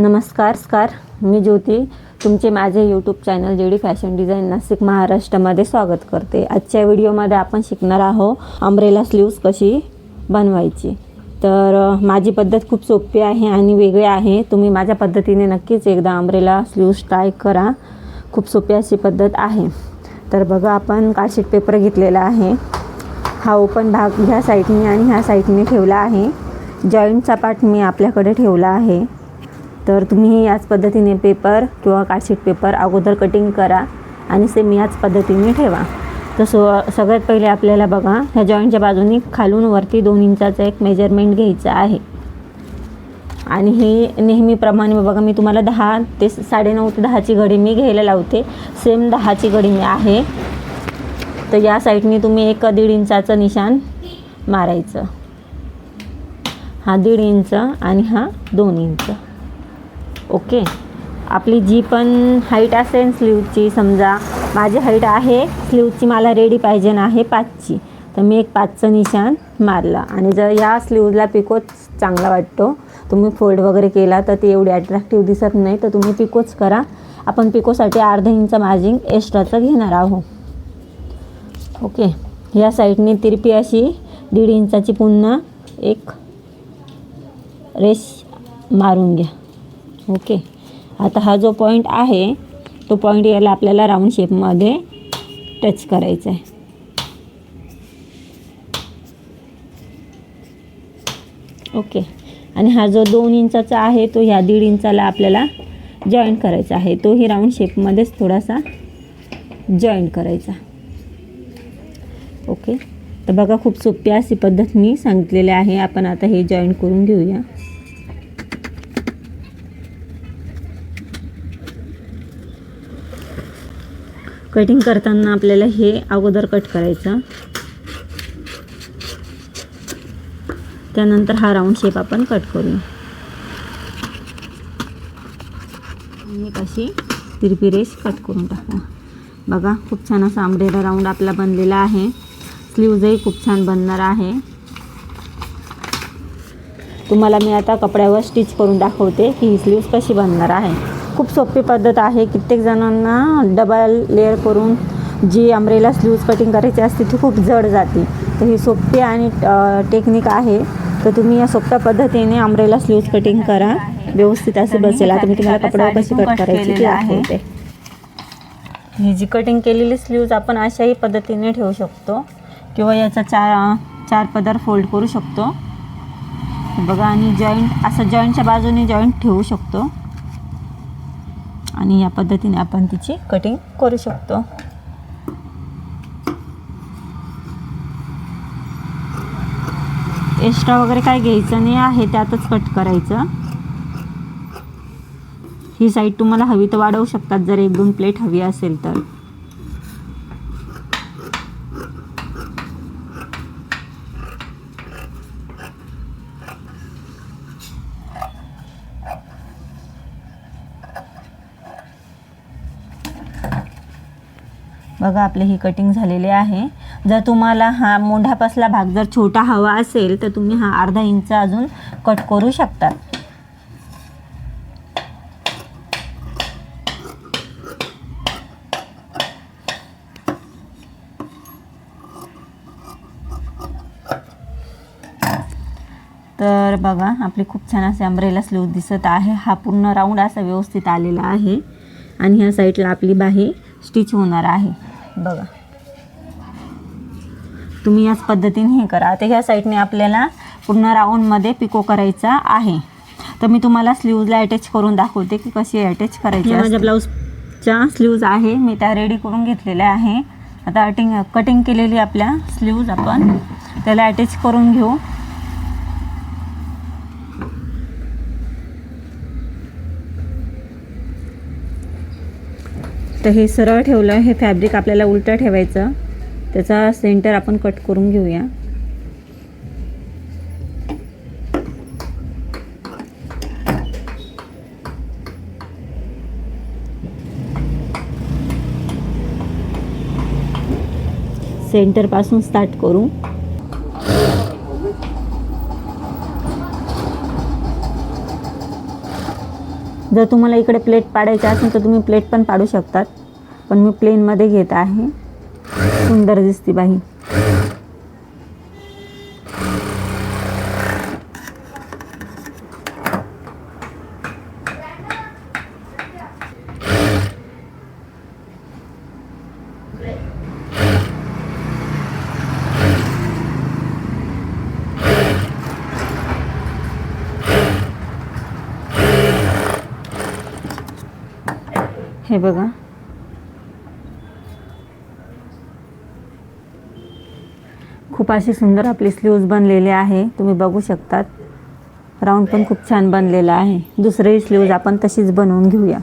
नमस्कार स्कार. मी ज्योती. तुमचे माझे YouTube channel J D fashion design Nashik महाराष्ट्रामध्ये स्वागत करते. आजच्या व्हिडिओमध्ये आपण शिकणार आहोत अम्ब्रेला स्लीव्स कशी बनवायची. तर माझी पद्धत खूप सोपी आहे आणि वेगळी आहे. तुम्ही माझ्या पद्धतीने नक्कीच एकदा अम्ब्रेला स्लीव्स ट्राय करा. खूप सोपी अशी पद्धत आहे. तर बघा आपण कार्डशीट पेपर घेतलेला आहे. हा ओपन भाग ह्या साईडने आणि ह्या साईडने ठेवला आहे. जॉईंटचा पार्ट मी आपल्याकडे ठेवला आहे. तर तुम्ही याच पद्धतीने पेपर किंवा कार्डशीट पेपर अगोदर कटिंग करा आणि सेम याच पद्धतीने ठेवा. तर सो सगळ्यात पहिले आपल्याला बघा ह्या जॉईंटच्या बाजूने खालून वरती दोन इंचाचं एक मेजरमेंट घ्यायचं आहे. आणि हे नेहमीप्रमाणे बघा मी तुम्हाला दहा ते साडेनऊ ते दहाची घडी मी घ्यायला लावते. सेम दहाची घडी मी आहे. तर या साईडने तुम्ही एक दीड इंचाचं निशान मारायचं. हा दीड इंच आणि हा दोन इंच. ओके. आपली जी पण हाईट असेल स्लीवची समजा माझी हाईट आहे स्लीवची मला रेडी पाहिजे ना आहे पाचची. तर मी एक पाचचं निशाण मारलं. आणि जर या स्लीवला पिकोच चांगला वाटतो तुम्ही फोल्ड वगैरे केला तर ती एवढी अट्रॅक्टिव्ह दिसत नाही. तर तुम्ही पिकोच करा. आपण पिकोसाठी अर्धा इंच मार्जिंग एक्स्ट्राचं घेणार आहोत. ओके. या साईडने तिरपी अशी दीड इंचाची पुन्हा एक रेस मारून घ्या. ओके. आता हा जो पॉईंट आहे तो पॉईंट याला आपल्याला राऊंड शेपमध्ये टच करायचा आहे. ओके. आणि हा जो दोन इंचाचा आहे तो ह्या दीड इंचाला आपल्याला जॉईंट करायचा आहे. तोही राऊंड शेपमध्येच थोडासा जॉईंट करायचा. ओके. तर बघा खूप सोपी अशी पद्धत मी सांगितलेली आहे. आपण आता हे जॉईंट करून घेऊया. कटिंग करताना आपल्याला हे अगोदर कट करायचं. त्यानंतर हा राऊंड शेप आपण कट करू. एक अशी तिरपी रेस कट करून टाकू. बघा खूप छान असा आंबरेला राऊंड आपला बनलेला आहे. स्लीवजही खूप छान बनणार आहे. तुम्हाला मी आता कपड्यावर स्टिच करून दाखवते की ही स्लीव्स कशी बनणार आहे. खूप सोपी पद्धत आहे. कित्येक जणांना डबल लेअर करून जी अमरेला स्लीव्स कटिंग करायची असते ती खूप जड जाते. तर ही सोपी आणि टेक्निक आहे. तर तुम्ही या सोप्या पद्धतीने अमरेला स्लीव्स कटिंग करा. व्यवस्थित असे बसेल. आता मी तुम्हाला कपड्यावर कशी कट करायची ती दाखवते. ही जी कटिंग केलेली स्लीव्ज आपण अशाही पद्धतीने ठेवू शकतो. किंवा याचा चार चार पदर फोल्ड करू शकतो. बघा आणि जॉईंट असं जॉईंटच्या बाजूने जॉईंट ठेवू शकतो. आणि या पद्धतीने आपण तिची कटिंग करू शकतो. एक्स्ट्रा वगैरे काय घ्यायचं नाही आहे त्यातच कट करायचं. ही साईड तुम्हाला हवी तर वाढवू शकतात जर एक दोन प्लेट हवी असेल तर. बघा आपले ही कटिंग झालेले आहे. जर तुम्हाला हा मोंढापासला भाग जर छोटा हवा असेल तर तुम्ही हा अर्धा इंच अजून कट करू शकता. तर बघा आपली खूप छान असे अम्ब्रेला स्लीव दिसत आहे. हा पूर्ण राऊंड असा व्यवस्थित आलेला आहे. आणि ह्या साईडला आपली बाही स्टिच होणार आहे. बघा. तुम्ही याच पद्धतीने हे करा. आता ह्या साईडने आपल्याला पूर्ण राऊंडमध्ये पिको करायचा आहे. तर मी तुम्हाला स्लीवला अटॅच करून दाखवते की कशी अटॅच करायची माझ्या ब्लाऊजच्या स्लीव्ज आहे. मी त्या रेडी करून घेतलेल्या आहे. आता अटिंग कटिंग केलेली आपल्या स्लीव्ज आपण. त्याला अटॅच करून घेऊ. तर हे सरळ ठेवलं हे फॅब्रिक आपल्याला उलटं ठेवायचं. त्याचा सेंटर आपण कट करून घेऊया. सेंटरपासून स्टार्ट करू. जर तुम्हाला इकडे प्लेट पाडायची असेल तर तुम्ही प्लेट पण पाडू शकतात. पण मी प्लेनमध्ये घेत आहे. सुंदर दिसते बाई. हे बघा. खूप अशी सुंदर आपली स्लीव्ज बनलेली आहे. तुम्ही बघू शकतात. राऊंड पण खूप छान बनलेला आहे. दुसरी स्लीव्ज आपण तशीच बनवून घेऊया.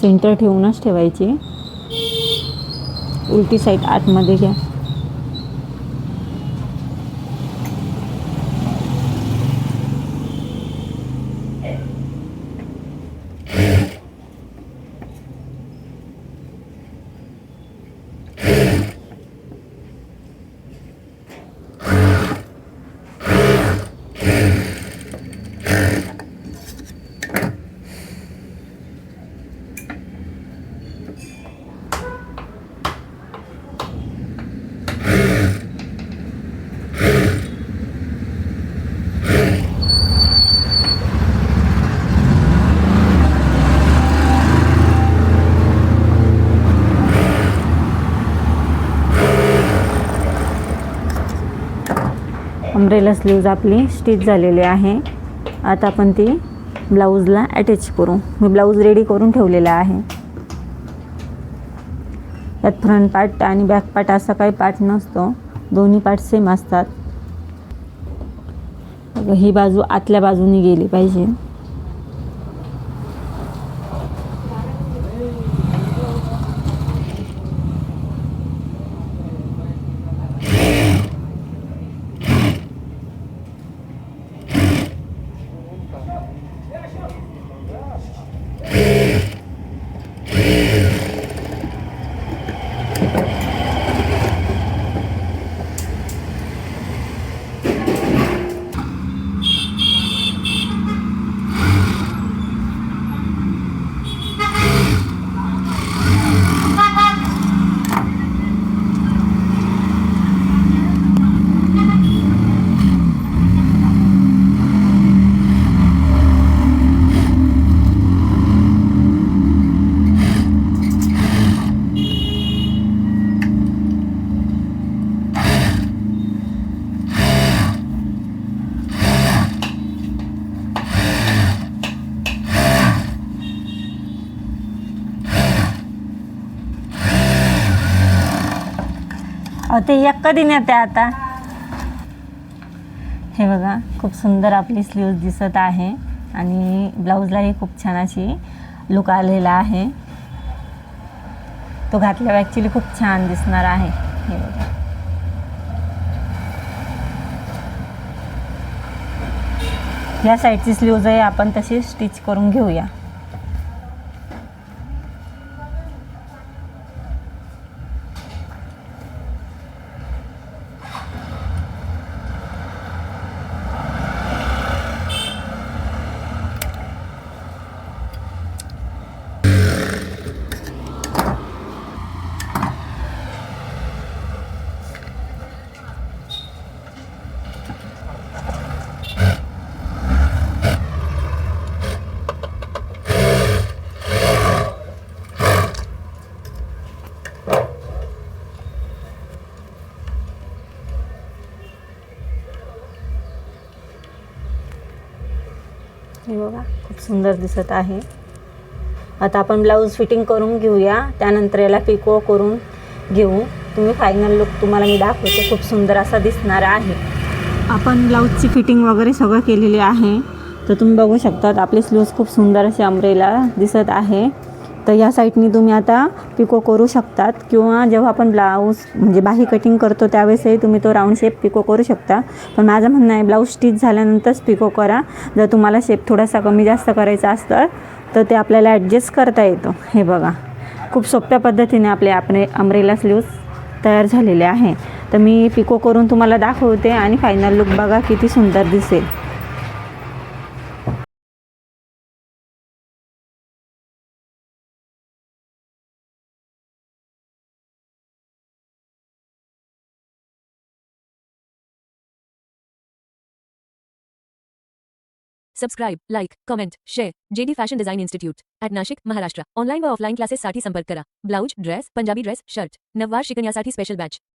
सेंटर ठेवूनच ठेवायची. उलटी साईड आतमध्ये घ्या. अम्ब्रेला स्लीव्ज आपली स्टिच झालेली आहे. आता आपण ती ब्लाऊजला अटॅच करू. मी ब्लाऊज रेडी करून ठेवलेला आहे. यात फ्रंट पार्ट आणि बॅक पार्ट असा काही पार्ट नसतो. दोन्ही पार्ट सेम असतात. ही बाजू आतल्या बाजूने गेली पाहिजे. अहो, ते एक कधी नेते आता? हे बघा खूप सुंदर आपली स्लीव्ज दिसत आहे आणि ब्लाऊजलाही खूप छान अशी लुक आलेला आहे. तो घातल्यावर ॲक्च्युली खूप छान दिसणार आहे. हे बघा. या साईडची स्लीव्ज आहे आपण तशी स्टिच करून घेऊया. हे बघा खूप सुंदर दिसत आहे. आता आपण ब्लाऊज फिटिंग करून घेऊया. त्यानंतर याला पिको करून घेऊ. तुम्ही फायनल लुक तुम्हाला मी दाखवते. खूप सुंदर असा दिसणार आहे. आपण ब्लाऊजची फिटिंग वगैरे सगळं केलेली आहे. तर तुम्ही बघू शकतात आपली स्लीव्ज खूप सुंदर अशी अमरेला दिसत आहे. तर या साईडनी तुम्ही आता पिको करू शकतात. किंवा जेव्हा आपण ब्लाऊज म्हणजे बाही कटिंग करतो त्यावेळेसही तुम्ही तो राऊंड शेप पिको करू शकता. पण माझं म्हणणं आहे ब्लाऊज स्टिच झाल्यानंतरच पिको करा. जर तुम्हाला शेप थोडासा कमी जास्त करायचा असतं तर ते आपल्याला ॲडजस्ट करता येतं. हे बघा. खूप सोप्या पद्धतीने आपले आपले अमरेला स्लीव्ज तयार झालेले आहे. तर मी पिको करून तुम्हाला दाखवते आणि फायनल लुक बघा किती सुंदर दिसेल. Subscribe like comment share JD fashion design institute at Nashik Maharashtra online व ऑफलाईन क्लासेससाठी संपर्क करा. Blouse dress Punjabi dress shirt नववार शिकण्यासाठी स्पेशल बॅच